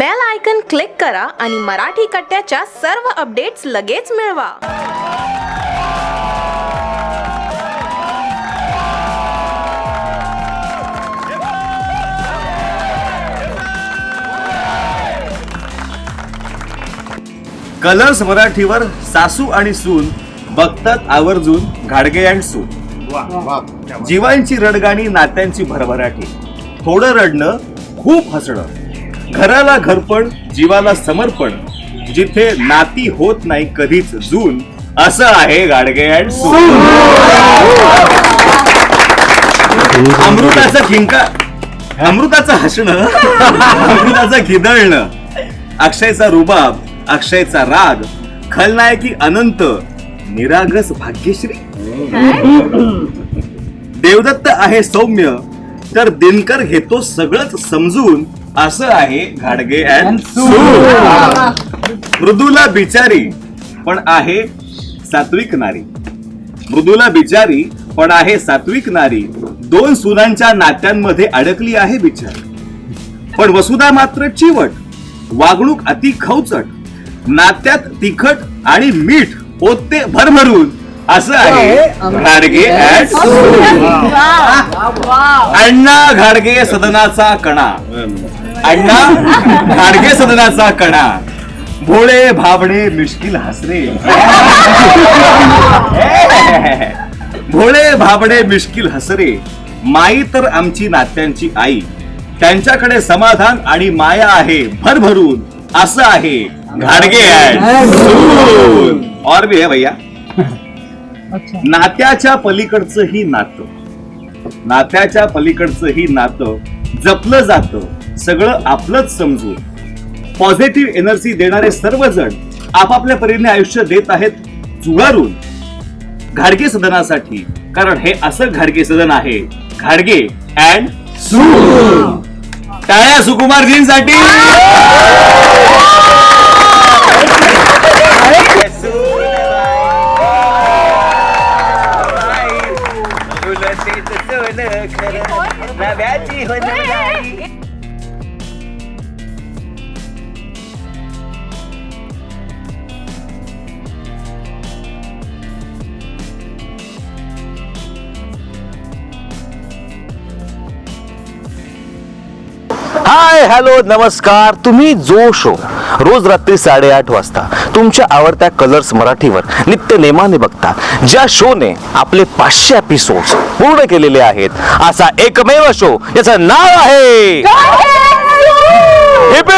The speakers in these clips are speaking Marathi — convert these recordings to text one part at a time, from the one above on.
बेल आयकन क्लिक करा आणि मराठी कट्ट्याच्या सर्व अपडेट्स लगेच मिळवा. कलर्स मराठीवर सासू आणि सून बघतात आवर्जून घाडगे अँड सून. जीवांची रडगाणी नात्यांची भरभराटी. थोडं रडणं खूप हसणं. घराला घरपण जीवाला समर्पण जिथे नाती होत नाही कधीच जून असं आहे गाडगे अँड सून अमृताचं खिंका अमृताचं हसणं अमृताचं खिदळणं अक्षयचा रुबाब अक्षयचा राग खलनायकी अनंत निरागस भाग्यश्री. देवदत्त आहे सौम्य तर दिनकर घेतो सगळंच समजून असं आहे घाडगे अँड मृदुला बिचारी पण आहे सात्विक नारी. मृदुला बिचारी पण आहे सात्विक नारी. दोन सुनांच्या नात्यांमध्ये अडकली आहे बिचारी. पण वसुधा मात्र चिवट वागणूक अति खवचट नात्यात तिखट आणि मीठ ओतते भरभरून. असं आहे घाडगे. अण्णा घाडगे सदनाचा कणा. अण्णा घाडगे सदनाचा कणा. भोळे भाबडे मिश्किल हसरे. भोळे भाबडे मिश्किल हसरे. माई तर आमची नात्यांची आई. त्यांच्याकडे समाधान आणि माया आहे भरभरून. असं आहे घाडगे. और भी है भैया. नात्याच्या पलीकडचं ही नातं. नात्याच्या पलीकडचं ही नातं जपलं जातं. सगळं आपलंच समजून. पॉझिटिव्ह एनर्जी देणारे सर्वजण आपापल्या परीने आयुष्य देत आहेत जुगारून. घाडगे सदनासाठी कारण हे असं घाडगे सदन आहे. घाडगे अँड सुकुमार टाळ्या सुकुमारजींसाठी हाय हॅलो नमस्कार. तुम्ही जो शो रोज रात्री साडेआठ वाजता तुमच्या आवडत्या कलर्स मराठीवर नित्य नेमाने बघता ज्या शोने आपले पाचशे एपिसोड पूर्ण केलेले आहेत असा एकमेव शो याचं नाव आहे हिप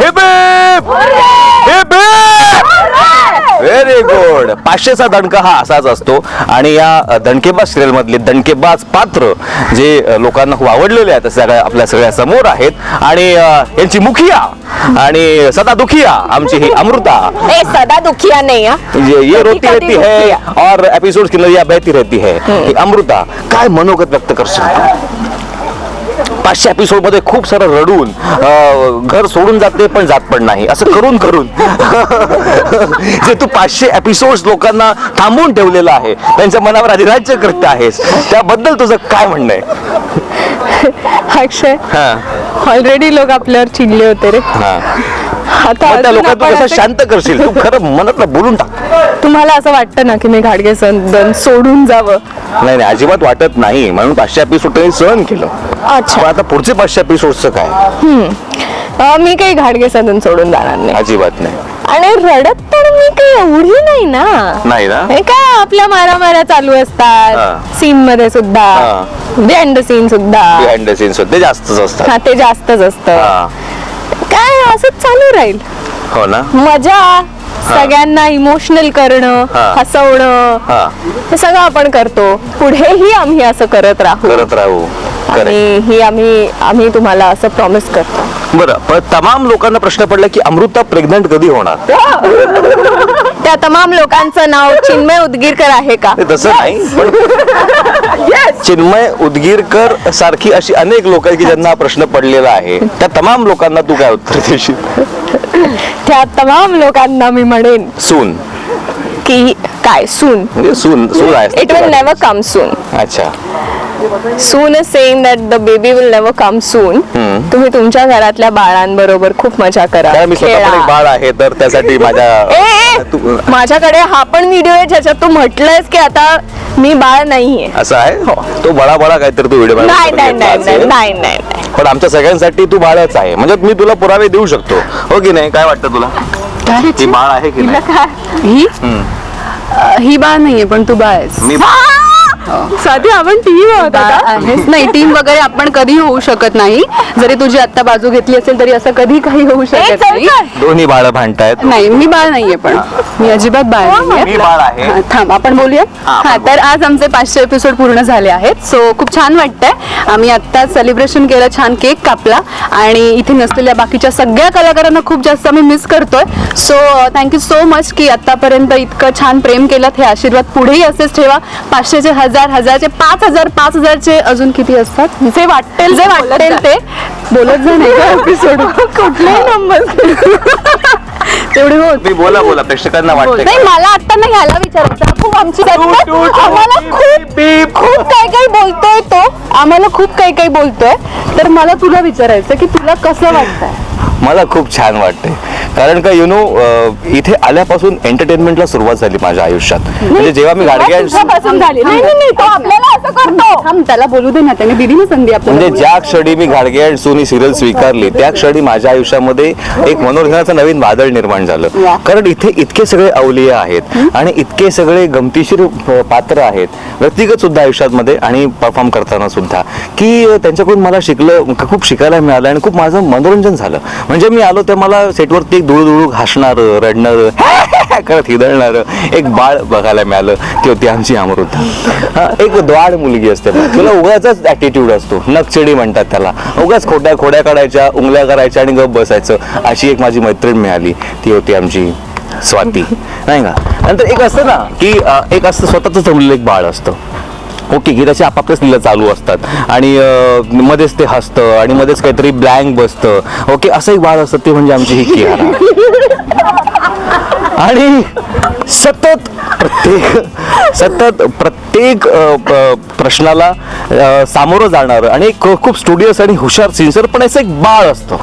हिप हिप! गुड पाचशेचा दणका हा असाच असतो. आणि या दणकेबाज सिरियल मधले दणकेबाज पात्र जे लोकांना खूप आवडलेले आहेत सगळ्या आपल्या सगळ्या समोर आहेत. आणि यांची मुखिया आणि सदा दुखिया आमची ही अमृता. ए सदा दुखिया नहीं ये ये रोती रहती है. और एपिसोड की नजरिया बहती रहती है अमृता. काय मनोगत व्यक्त करशील पाचशे एपिसोडमध्ये खूप सारं रडून घर सोडून जाते पण जात पण नाही. असं करून करून. जे तू पाचशे एपिसोड लोकांना थांबवून ठेवलेलं आहे त्यांच्या मनावर अधिराज्य करते आहेस त्याबद्दल तुझं काय म्हणणं आहे? अक्षय हा. ऑलरेडी लोक आपल्यावर चिडले होते रे. हा. आता पण त्या अजून लोकांना तू आपण कसं असं- शांत करशील? तू खरं मनातलं बोलून टाक. तुम्हाला असं वाटतं ना की मी घाडगे संदन सोडून जावं? नाही नाही अजिबात वाटत नाही. म्हणून पाचशे एपिसोड त्यांनी सहन केलं. अच्छा. आता पुढचे पाचशे एपिसोडचं काय? अं, मी काही घाडगे सदन सोडून जाणार नाही. अजिबात नाही. आणि रडत तर मी काही एवढी नाही ना. नाही ना? हे काय आपल्या मारामाऱ्या चालू हा. असतात. सीन मध्ये सुद्धा. हा. बिहाइंड द सीन सुद्धा. बिहाइंड द सीन्स ते जास्तच असतात. हा ते जास्तच असतं. हा. असंच चालू राहील. हो ना? मजा सगळ्यांना इमोशनल करणं हा. हसवणं हा. हे सगळं आपण करतो. पुढेही आम्ही असं करत राहू. करत राहू. करेक्ट आणि ही आम्ही आम्ही तुम्हाला असं प्रॉमिस करतो. बरं पण तमाम लोकांना प्रश्न पडला की अमृता प्रेग्नंट कधी होणार? त्या तमाम लोकांचं नाव चिन्मय उदगीरकर आहे का? ते तसं नाही पण चिन्मय उदगीरकर सारखी अशी अनेक लोक आहेत की ज्यांना हा प्रश्न पडलेला आहे. त्या तमाम लोकांना तू काय उत्तर देशील? त्या तमाम लोकांना मी म्हणेन सून. की काय? सून. म्हणजे सून सून आहे. It will never come soon अच्छा. Soon is saying that the baby will never come soon तुम्ही तुमच्या घरातल्या बाळांबरोबर खूप मजा करा. कारण मी स्वतः पण खेळा. एक बाळ आहे तर त्यासाठी ए, माझ्या ए, तू- माझ्याकडे हा पण व्हिडिओ आहे ज्याच्यात तू म्हटलंयस की आता मी बाळ नाहीये. असं आहे? तो बडा बडा काहीतरी तू व्हिडिओ हो. नाही नाही नाही नाही नाही नाही. पण आमच्या सगळ्यांसाठी तू बाळच आहे. म्हणजे मी तुला पुरावे देऊ शकतो. हो की नाही? काय वाटतं तुला? ही बाळ आहे की नाही? ही अ, ही बाळ नाहीये पण तू बाळ आहेस. मी साधी आपण टीम आहेस नाही टीम वगैरे आपण कधी होऊ शकत नाही. जरी तुझी आत्ता बाजू घेतली असेल तरी असं कधी काही होऊ शकत नाही. दोन्ही बाळ भांडतायत. नाही मी बाळ नाहीये पण. मी अजिबात बाळ मी नाहीये. बाळ आहे. हा, थांब आपण बोलूया? हा, हा तर आज आमचे पाचशे एपिसोड पूर्ण झाले आहेत. सो खूप छान वाटतंय. आम्ही आत्ता सेलिब्रेशन केलं छान केक कापला. आणि इथे नसलेल्या बाकीच्या सगळ्या कलाकारांना खूप जास्त आम्ही मिस करतोय. सो थँक्यू सो मच की आतापर्यंत इतकं छान प्रेम केलं. हे आशीर्वाद पुढेही असेच ठेवा. पाचशेचे हजार हजारचे पाच हजार पाच हजारचे अजून किती असतात? जे वाटेल जे वाटेल ते बोलत जा नाही एपिसोड कुठलेही नंबर तेवढे होत मी बोला बोला प्रेक्षकांना वाटतंय नाही? मला आता नाही ह्याला विचारायचं. खूप आमची आम्हाला खूप. खूप काही काही बोलतोय तो. आम्हाला खूप काही काही बोलतोय. तर मला तुला विचारायचं की तुला कसं वाटतंय? मला खूप छान वाटते कारण का यु नो इथे आल्यापासून एंटरटेनमेंटला सुरुवात झाली माझ्या आयुष्यात. म्हणजे जेव्हा मी गाडगे तुझ्यापासून झाली. नाही नाही नाही, तो आपल्याला असं करतो. थांब त्याला बोलू दे ना त्याने दिली ना संधी आपल्याला म्हणजे ज्या क्षणी मी घाडगे अँड सोनी सिरियल स्वीकारली त्या क्षणी माझ्या आयुष्यामध्ये एक मनोरंजनाचं नवीन वादळ निर्माण झालं. कारण इथे इतके सगळे अवलिया आहेत आणि इतके सगळे गमतीशीर पात्र आहेत. व्यक्तिगत सुद्धा आयुष्यामध्ये आणि परफॉर्म करताना सुद्धा. की त्यांच्याकडून मला शिकलं खूप शिकायला मिळालं आणि खूप माझं मनोरंजन झालं. म्हणजे मी आलो तर मला सेटवरती एक धुळधुळू घासणार रडणार करत हिदळणार एक बाळ बघायला मिळालं. ती होती आमची अमृता. एक द्वाड मुलगी असते तुला तिला उगाच ऍटिट्यूड असतो. नकचिडी म्हणतात त्याला. उगाच खोट्या खोड्या काढायच्या उंगल्या करायच्या आणि गप बसायचं. अशी एक माझी मैत्रीण मिळाली. ती होती आमची स्वाती. नाही का? नंतर एक असतं ना की एक असतं स्वतःच जमलेलं एक बाळ असतं. ओके की आपापल्याच लीला चालू असतात. आणि मध्येच ते हसतं आणि मध्येच काहीतरी ब्लँक बसतं. ओके असं एक बाळ असतं ते म्हणजे आमची ही कियारा आणि सतत प्रत्येक सतत प्रत्येक प्रश्नाला सामोरं जाणारं आणि एक खूप स्टुडियस आणि हुशार सिन्सर पण असं एक बाळ असतं.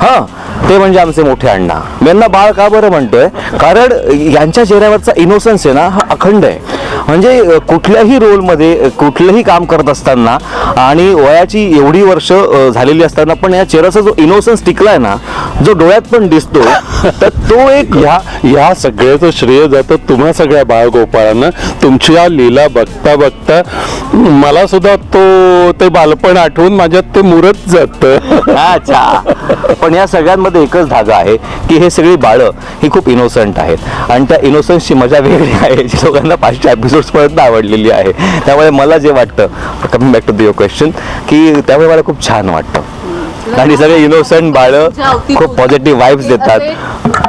हां ते म्हणजे आमचे मोठे अण्णा. मी यांना बाळ का बरं म्हणतोय? कारण यांच्या चेहऱ्यावरचा इनोसन्स आहे ना हा अखंड आहे. म्हणजे कुठल्याही रोलमध्ये कुठलंही काम करत असताना आणि वयाची एवढी वर्ष झालेली असताना पण या चेहऱ्याचा जो इनोसन्स टिकलाय ना जो डोळ्यात पण दिसतो तर तो एक ह्या ह्या सगळ्याचं श्रेय जातं तुम्हा सगळ्या बाळगोपाळांना. तुमची या लीला बघता बघता मला सुद्धा तो ते बालपण आठवून माझ्यात ते मुरत जातं. अच्छा. पण या सगळ्यांमध्ये एकच धागा आहे की हे सगळी बाळं ही खूप इनोसंट आहेत. आणि त्या इनोसन्सची मजा वेगळी आहे जी लोकांना पाचशे एपिसोड्स पर्यंत आवडलेली आहे. त्यामुळे मला जे वाटतं coming back to the your question की त्यामुळे मला खूप छान वाटतं. आणि सगळे इनोसंट बाळं खूप पॉझिटिव्ह वाईब्स देतात.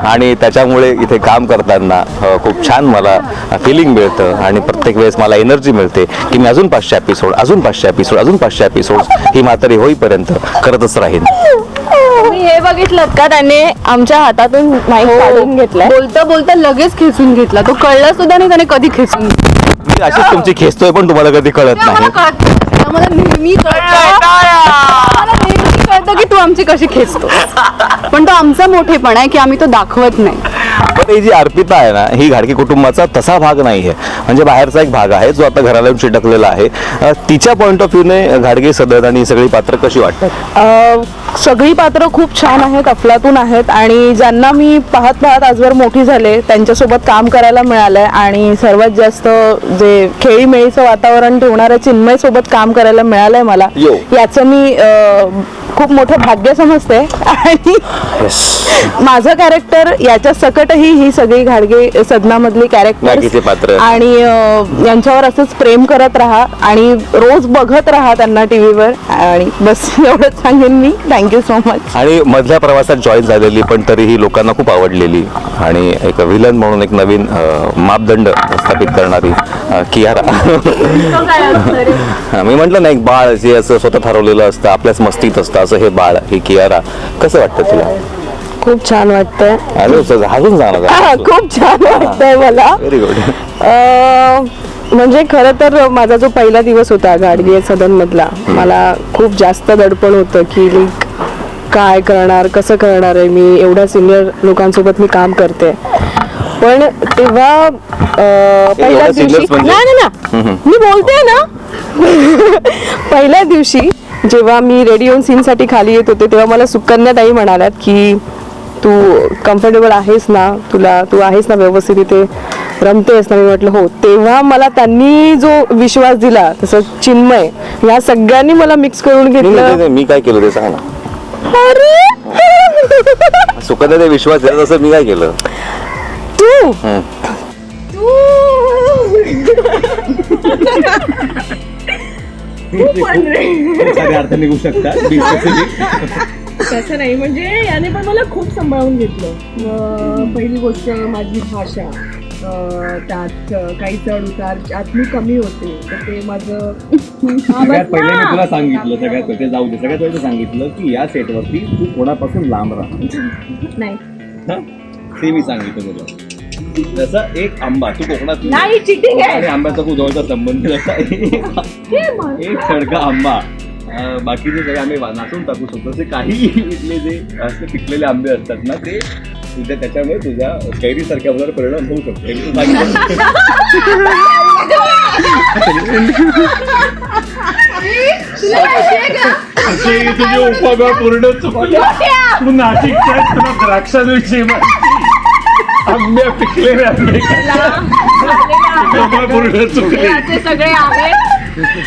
आणि त्याच्यामुळे इथे काम करताना खूप छान मला फिलिंग मिळतं. आणि प्रत्येक वेळेस मला एनर्जी मिळते की मी अजून पाचशे एपिसोड अजून पाचशे एपिसोड अजून पाचशे एपिसोड ही म्हातारी होईपर्यंत करतच राहीन. हे बघितलं का त्याने आमच्या हातातून माईक काढून घेतलाय? बोलता बोलता लगेच खेचून घेतला. तो कळला सुद्धा नाही त्याने कधी खेचून घेतला. मी अशीच तुमची खेचतोय पण तुम्हाला कधी कळत नाही नेहमी कळतं आम्हाला नेहमी कळतं की तू आमची कशी खेचतो पण तो आमचा मोठेपणा आहे की आम्ही तो दाखवत नाही. पण ही जी अर्पिता आहे ना ही घाडकी कुटुंबाचा तसा भाग नाही आहे. म्हणजे बाहेरचा एक भाग आहे जो आता घराला येऊन चिटकलेला आहे. तिच्या पॉईंट ऑफ व्ह्यूने घाडगे सदर आणि सगळी पात्र कशी वाटतात? सगळी पात्र खूप छान आहेत अफलातून आहेत आणि ज्यांना मी पाहत पाहत आजवर मोठी झाले त्यांच्यासोबत काम करायला मिळालंय आणि सर्वात जास्त जे खेळीमेळीचं वातावरण ठेवणाऱ्या चिन्मय सोबत काम करायला मिळालंय मला. याचं मी खूप मोठं भाग्य समजते. आणि माझं कॅरेक्टर याच्या सकटही ही सगळी घाडगे सदनामधली. कॅरेक्टर आणि यांच्यावर असंच प्रेम करत राहा आणि रोज बघत राहा त्यांना टीव्हीवर. आणि बस एवढंच सांगेन मी. थँक्यू सो मच आणि मधल्या प्रवासात जॉईन झालेली पण तरीही लोकांना खूप आवडलेली. आणि एक विलन म्हणून एक नवीन मापदंड स्थापित करणारी कियारा. हा, मी म्हटलं ना एक बाळ जे असं स्वतः ठरवलेलं असतं आपल्याच मस्तीत असतं असं हे बाळ ही कियारा कसं वाटतं तुला? खूप छान वाटतंय. हसून हा, जाणार खूप छान वाटतंय मला. अ, म्हणजे खरं तर माझा जो पहिला दिवस होता गाडगे सदन मधला मला खूप जास्त दडपण होतं की काय करणार कसं करणार आहे मी? एवढ्या सिनियर लोकांसोबत मी काम करते. पण तेव्हा अं, पहिल्या दिवशी seniors म्हणजे? नाही ना ना मी बोलते ना. पहिल्या दिवशी जेव्हा मी रेडी ऑन सीन साठी खाली येत होते तेव्हा मला सुकन्या ताई म्हणाल्यात की तू कम्फर्टेबल आहेस ना? तुला तू आहेस ना व्यवस्थित इथे? रमतेस ना? मी म्हटलं हो. तेव्हा मला त्यांनी जो विश्वास दिला तसं चिन्मय ह्या सगळ्यांनी मला मिक्स करून घेतलं. मी काय केलं ते सांग ना. अरे! ते विश्वास दिला तसं मी काय केलं? तू! हम्म. सारे अर्थ निघू शकतात. तसं नाही म्हणजे याने पण मला खूप सांभाळून घेतलं. पहिली गोष्ट माझी भाषा. त्यात काही चढ उतार ज्यात मी कमी होते तर ते माझं सगळ्यात पहिले मी तुला सांगितलं सगळ्यात पहिले जाऊ दे सगळ्यात पहिले सांगितलं की या सेटवरती तू कोणापासून लांब राहा नाही? ते मी सांगितलं तुला. जसं एक आंबा तू कोकणात नाही, cheating आहे. आंब्याचा खूप जवळचा संबंध जसा एक एक सडका आंबा. अं, बाकीचे सगळे वा- नाचून टाकू शकतो. असे काही इथले जे असे पिकलेले आंबे असतात ना ते तुझ्या त्याच्यामुळे तुझ्या कैरीसारख्या वर परिणाम होऊ शकतो. हे तुला तुझे उपमा पूर्ण चुकले. तू नाशिकच्या तुला द्राक्षांविषयी. आंबे आंबे सगळे आहेत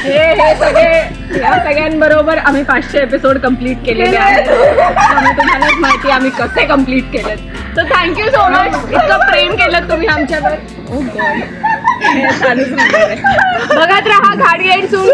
हे हे सगळे या सगळ्यांबरोबर आम्ही पाचशे एपिसोड कंप्लीट केलेले आहेत. त्यामुळे तुम्हालाच माहिती आम्ही कसे कंप्लीट केलेत. तर थँक्यू सो मच इतकं प्रेम केलं तुम्ही आमच्यावर. बघत राहा गाडी एंड सून